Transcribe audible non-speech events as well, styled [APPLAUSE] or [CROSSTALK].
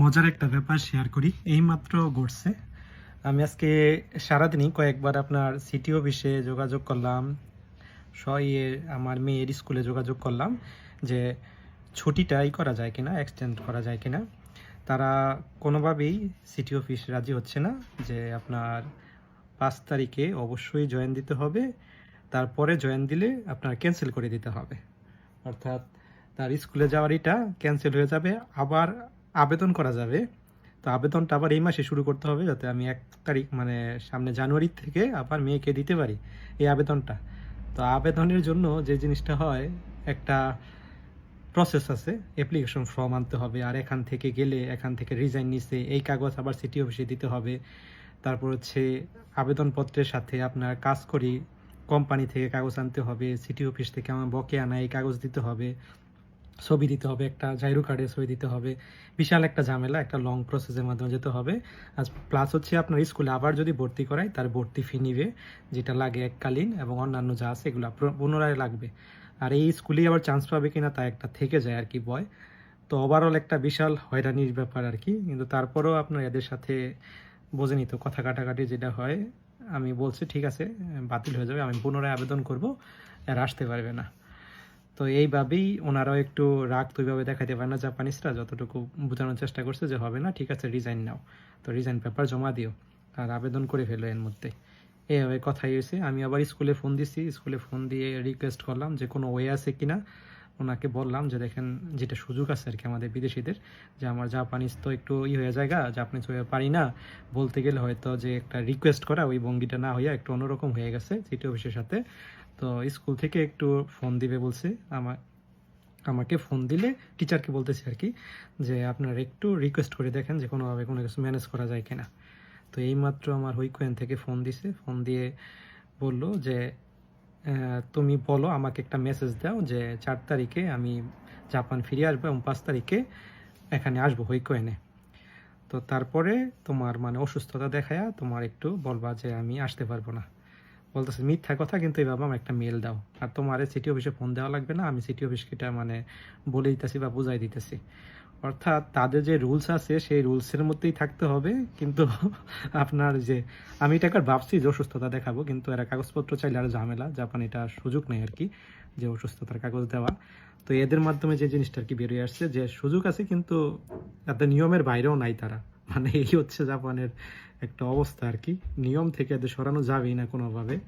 মজার একটা ব্যাপার শেয়ার করি। এইমাত্র ঘটছে। আমি আজকে সারাদিনই কয়েকবার আপনার সিটি অফিসে যোগাযোগ করলাম। সয়ে আমার মেয়ের স্কুলে যোগাযোগ করলাম যে ছুটিটাই করা যায় কিনা এক্সটেন্ড করা যায় কিনা। তারা কোনোভাবেই সিটি অফিস রাজি হচ্ছে না যে আপনার পাঁচ তারিখে অবশ্যই জয়েন দিতে হবে। তারপরে জয়েন দিলে আপনার ক্যান্সেল করে দিতে হবে। অর্থাৎ তার স্কুলে যাওয়ার এটা ক্যান্সেল হয়ে যাবে। আবার আবেদন করা যাবে। তো আবেদনটা আবার এই মাসে শুরু করতে হবে যাতে আমি এক তারিখ মানে সামনে জানুয়ারি থেকে আবার মেয়েকে দিতে পারি এই আবেদনটা। তো আবেদনের জন্য যে জিনিসটা হয়, একটা প্রসেস আছে অ্যাপ্লিকেশন ফর্ম আনতে হবে, আর এখান থেকে গেলে, এখান থেকে রিজাইন নিছে, এই কাগজ আবার সিটি অফিসে দিতে হবে। তারপর হচ্ছে আবেদনপত্রের সাথে আপনার কাজ করি কোম্পানি থেকে কাগজ আনতে হবে সিটি অফিস থেকে আমার বকে আনা এই কাগজ দিতে হবে। ছবি দিতে হবে, একটা জাইরো কার্ডে ছবি দিতে হবে। বিশাল একটা ঝামেলা, একটা লং প্রসেসের মাধ্যমে যেতে হবে। আর প্লাস হচ্ছে আপনার স্কুলে আবার যদি ভর্তি করায়, তার ভর্তি ফি নিবে, যেটা লাগে এককালীন এবং অন্যান্য যা আছে এগুলো পুনরায় লাগবে। আর এই স্কুলেই আবার চান্স পাবে কিনা তা একটা থেকে যায় আর কি বয় তো ওভারঅল একটা বিশাল হয়রানির ব্যাপার আর কি। কিন্তু তারপরেও আপনার এদের সাথে বোঝেনি তো কথা কাটাকাটি যেটা হয়, আমি বলছি ঠিক আছে, বাতিল হয়ে যাবে, আমি পুনরায় আবেদন করব, আর আসতে পারবে না। তো এইভাবেই ওনারাও একটু রাগ তো ওইভাবে দেখাতে পারে না জাপানিজরা, যতটুকু বোঝানোর চেষ্টা করছে যে হবে না, ঠিক আছে রিজাইন নাও। তো রিজাইন পেপার জমা দিও, আর আবেদন করে ফেলো এর মধ্যে। এইভাবে কথাই হয়েছে। আমি আবার স্কুলে ফোন দিছি, স্কুলে ফোন দিয়ে রিকোয়েস্ট করলাম যে কোনো ওয়ে আছে কি না ওনাকে বললাম যে দেখেন, যেটা সুযোগ আছে আর কি আমাদের বিদেশিদের, যে আমার জাপানিজ তো একটু ই হয়ে যায় গা জাপানিজ হয়ে পারি না। বলতে গেলে হয়তো যে একটা রিকোয়েস্ট করা ওই ভঙ্গিটা না হইয়া একটু অন্যরকম হয়ে গেছে সিটি অফিসের সাথে। তো স্কুল থেকে একটু ফোন দিবে বলছে। আমার আমাকে ফোন দিলে টিচারকে বলতেছি আর কি যে, আপনারা একটু রিকোয়েস্ট করে দেখেন যে কোনোভাবে কোনো কিছু ম্যানেজ করা যায় কিনা। তো এইমাত্র আমার হুইকোয়েন থেকে ফোন দিছে। ফোন দিয়ে বলল যে তুমি বলো, আমাকে একটা মেসেজ দাও যে, চার তারিখে আমি জাপান ফিরে আসব এবং পাঁচ তারিখে এখানে আসব হুইকোয়েনে তো তারপরে তোমার মানে অসুস্থতা দেখায়া তোমার একটু বলবা যে, আমি আসতে পারব না। বলতেছে, মিথ্যা কথা কিন্তু এইভাবে আমার একটা মেল দাও। আর তোমার সিটি অফিসে ফোন দেওয়া লাগবে না, আমি সিটি অফিসকে এটা মানে বলে দিতেছি বা বুঝাই দিতেছি। অর্থাৎ তাদের যে রুলস আছে, সেই রুলসের মধ্যেই থাকতে হবে। কিন্তু [LAUGHS] আপনার যে, আমি এটা একবার ভাবছি যে অসুস্থতা দেখাবো, কিন্তু এরা কাগজপত্র চাইলে আর ঝামেলা। জাপান এটা সুযোগ নেই আর কি, যে অসুস্থতার কাগজ দেওয়া। তো এদের মাধ্যমে যে জিনিসটা আর কি বেরিয়ে আসছে, যে সুযোগ আছে কিন্তু তাদের নিয়মের বাইরেও নাই তারা। মানে এই হচ্ছে জাপানের একটা অবস্থা আর কি। নিয়ম থেকে এদের সরানো যাবেই না কোনোভাবে।